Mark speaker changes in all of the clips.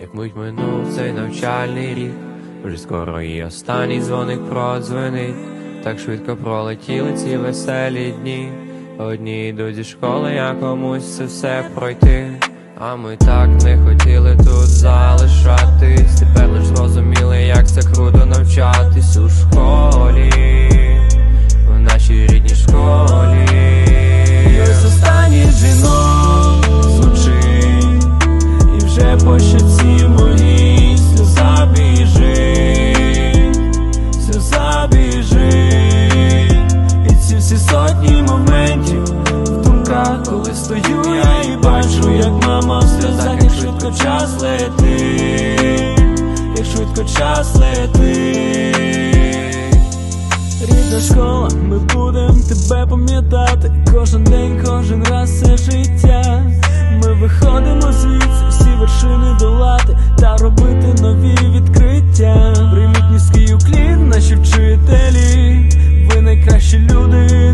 Speaker 1: як мить минув цей навчальний рік, вже скоро і останній дзвоник продзвенить, так швидко пролетіли ці веселі дні. Одні йдуть зі школи, а комусь це все пройти. А ми так не хотіли тут залишатись. Тепер лиш зрозуміли, як це круто навчатись у школі, в нашій рідній всі сотні моментів в думках, коли стою я і бачу, як мама в сльозах, як швидко час летить, як швидко час летить. Рідна школа, ми будем тебе пам'ятати. Кожен день, кожен раз все життя. Ми виходимо звідси, всі вершини долати Та робити нові відкриття. Прийміть низький уклін, наші вчителі найкращі люди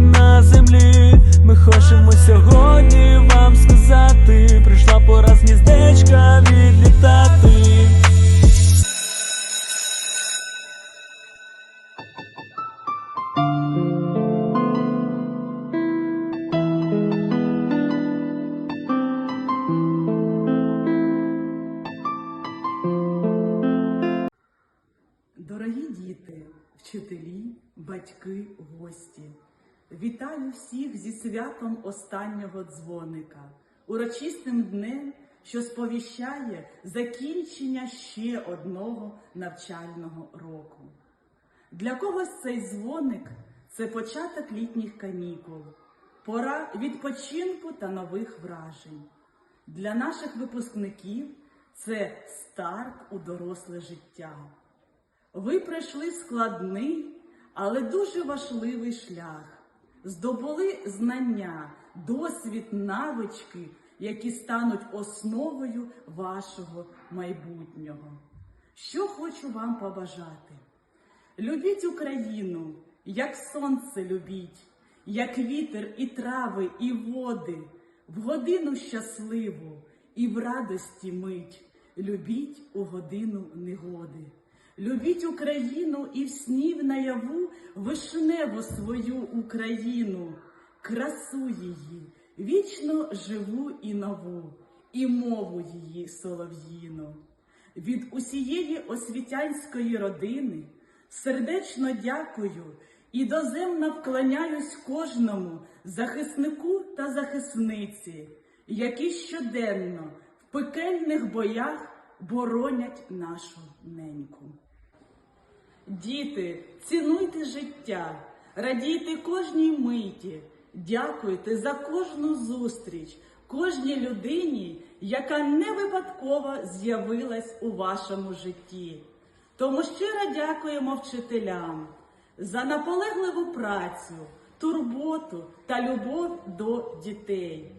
Speaker 2: батьки, гості, вітаю всіх зі святом останнього дзвоника, урочистим днем, що сповіщає закінчення ще одного навчального року. Для когось цей дзвоник це початок літніх канікул, пора відпочинку та нових вражень. Для наших випускників це старт у доросле життя. Ви пройшли складний, але дуже важливий шлях. Здобули знання, досвід, навички, які стануть основою вашого майбутнього. Що хочу вам побажати? Любіть Україну, як сонце любіть, як вітер і трави, і води, в годину щасливу і в радості мить. Любіть у годину негоди. Любіть Україну і в снів наяву вишневу свою Україну, красу її, вічно живу і нову, і мову її солов'їну. Від усієї освітянської родини сердечно дякую і доземно вклоняюсь кожному захиснику та захисниці, які щоденно в пекельних боях боронять нашу неньку. Діти, цінуйте життя, радійте кожній миті, дякуйте за кожну зустріч, кожній людині, яка не випадково з'явилась у вашому житті. Тому щиро дякуємо вчителям за наполегливу працю, турботу та любов до дітей.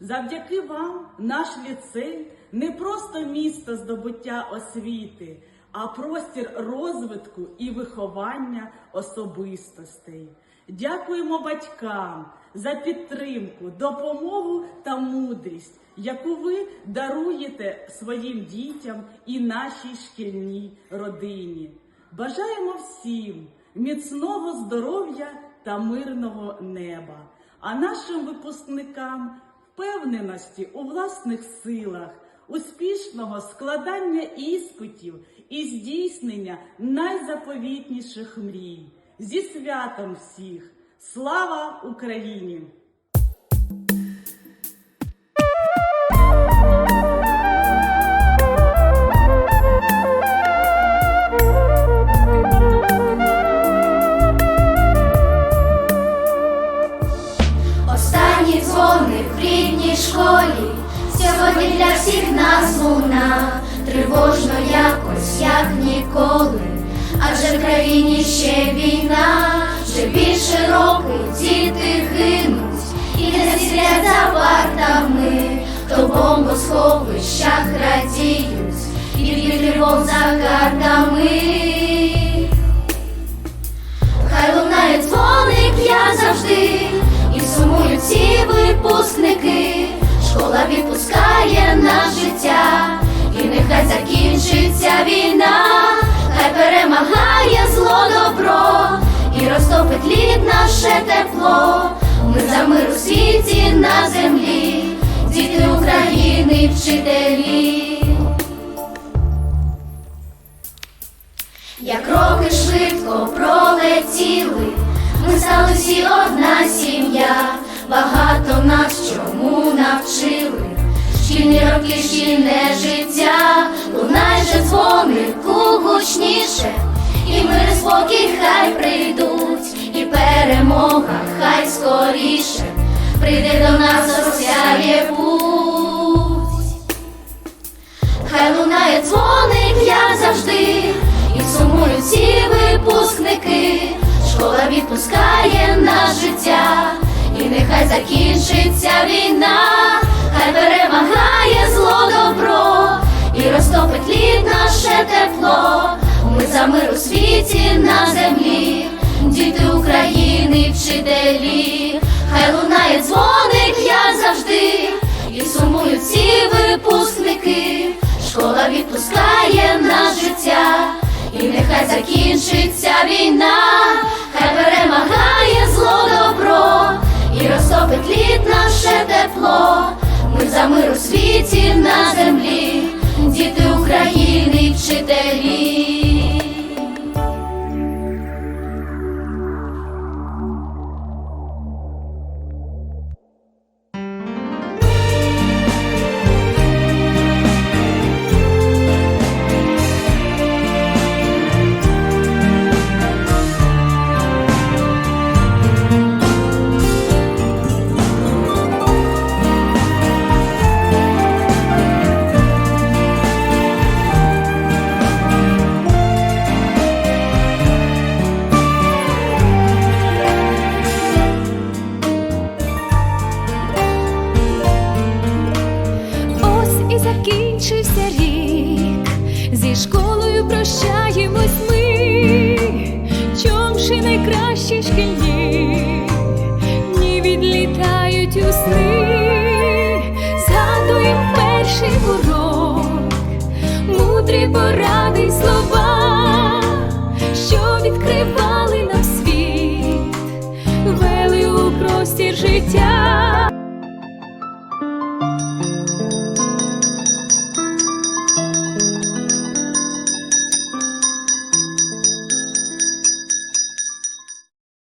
Speaker 2: Завдяки вам наш ліцей не просто місто здобуття освіти, а простір розвитку і виховання особистостей. Дякуємо батькам за підтримку, допомогу та мудрість, яку ви даруєте своїм дітям і нашій шкільній родині. Бажаємо всім міцного здоров'я та мирного неба, а нашим випускникам впевненості у власних силах, успішного складання іспитів і здійснення найзаповітніших мрій. Зі святом всіх! Слава Україні!
Speaker 3: Останній дзвоник в рідній школі, сьогодні для всіх нас луна, тривожно якось, як ніколи, адже в країні ще війна, вже більше років діти гинуть, і не сидять за партами, хто в бомбосховищах радіють, і від тривог за картами. наше тепло, ми за мир у світі на землі, діти України, вчителі. Як роки швидко пролетіли, ми стали всі одна сім'я, багато нас чому навчили, шкільні роки, шкільне життя, лунає же дзвоник гучніше, і ми спокій хай прийдуть і перемога хай скоріше, прийде до нас розсяє путь. Хай лунає дзвоник, як завжди, і сумують всі випускники. Школа відпускає на життя, і нехай закінчиться війна, хай перемагає зло добро, і розтопить лід наше тепло. Ми за мир у світі на землі, діти України, вчителі, хай лунає дзвоник, я завжди, і сумують всі випускники. Школа відпускає на життя, і нехай закінчиться війна, хай перемагає
Speaker 4: простір життя.